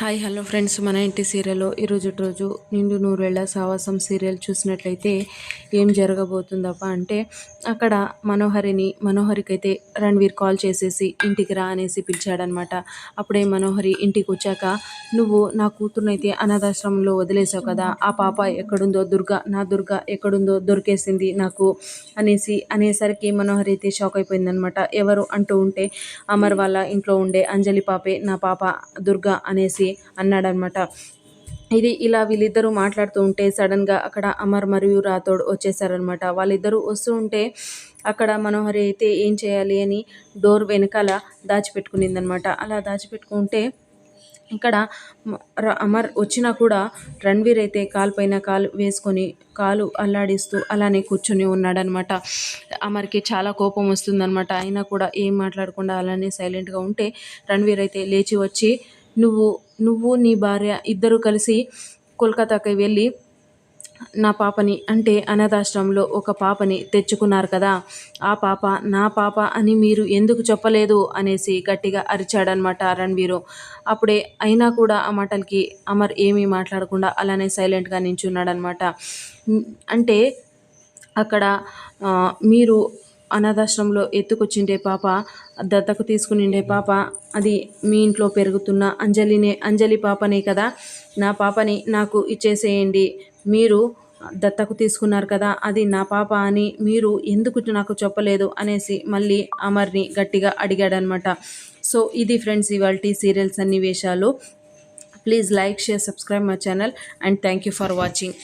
Hi hello friends. మన ఇంటి సీరియల్లో ఈరోజు రోజు నిండు నూరేళ్ళ సావాసం సీరియల్ చూసినట్లయితే ఏం జరగబోతుందప్ప అంటే అక్కడ మనోహరిని మనోహరికైతే రణ్వీర్ కాల్ చేసేసి ఇంటికి రా అనేసి పిలిచాడనమాట. అప్పుడే మనోహరి ఇంటికి వచ్చాక నువ్వు నా కూతురునైతే అనాథాశ్రమంలో వదిలేసావు కదా ఆ పాప ఎక్కడుందో దుర్గ నా దుర్గ ఎక్కడుందో దొరికేసింది నాకు అనేసి అనేసరికి మనోహరి అయితే షాక్ అయిపోయిందనమాట. ఎవరు? అంటూ ఉంటే అమర్ వాళ్ళ ఇంట్లో ఉండే అంజలి పాపే నా పాప దుర్గ అనేసి అన్నాడనమాట. ఇది ఇలా వీళ్ళిద్దరూ మాట్లాడుతూ ఉంటే సడన్గా అక్కడ అమర్ మరియు రాథోడ్ వచ్చేసారనమాట. వాళ్ళిద్దరూ వస్తూ ఉంటే అక్కడ మనోహరి అయితే ఏం చేయాలి అని డోర్ వెనకాల దాచిపెట్టుకునిందనమాట. అలా దాచిపెట్టుకుంటే ఇక్కడ అమర్ వచ్చినా కూడా రణ్వీర్ అయితే కాలు పైన కాలు వేసుకొని కాలు అల్లాడిస్తూ అలానే కూర్చొని ఉన్నాడనమాట. అమర్కి చాలా కోపం వస్తుందనమాట. అయినా కూడా ఏం మాట్లాడకుండా అలానే సైలెంట్గా ఉంటే రణ్వీర్ అయితే లేచి వచ్చి నువ్వు నువ్వు నీ భార్య ఇద్దరు కలిసి కోల్కతాకి వెళ్ళి నా పాపని అంటే అనాథాశ్రమంలో ఒక పాపని తెచ్చుకున్నారు కదా. ఆ పాప నా పాప అని మీరు ఎందుకు చెప్పలేదు? అనేసి గట్టిగా అరిచాడనమాట రణ్వీరు అప్పుడే అయినా కూడా ఆ మాటలకి అమర్ ఏమీ మాట్లాడకుండా అలానే సైలెంట్గా నించున్నాడనమాట అంటే అక్కడ మీరు అనాథాశ్రమంలో ఎత్తుకొచ్చిండే పాప దత్తకు తీసుకునిండే పాప అది మీ ఇంట్లో పెరుగుతున్న అంజలినే అంజలి పాపనే కదా. నా పాపని నాకు ఇచ్చేసేయండి. మీరు దత్తకు తీసుకున్నారు కదా అది నా పాప అని మీరు ఎందుకు నాకు చెప్పలేదు అనేసి మళ్ళీ అమర్ని గట్టిగా అడిగాడనమాట. సో ఇది ఫ్రెండ్స్ ఇవాళ సీరియల్ సన్నివేశాలు. Please like share subscribe my channel and thank you for watching.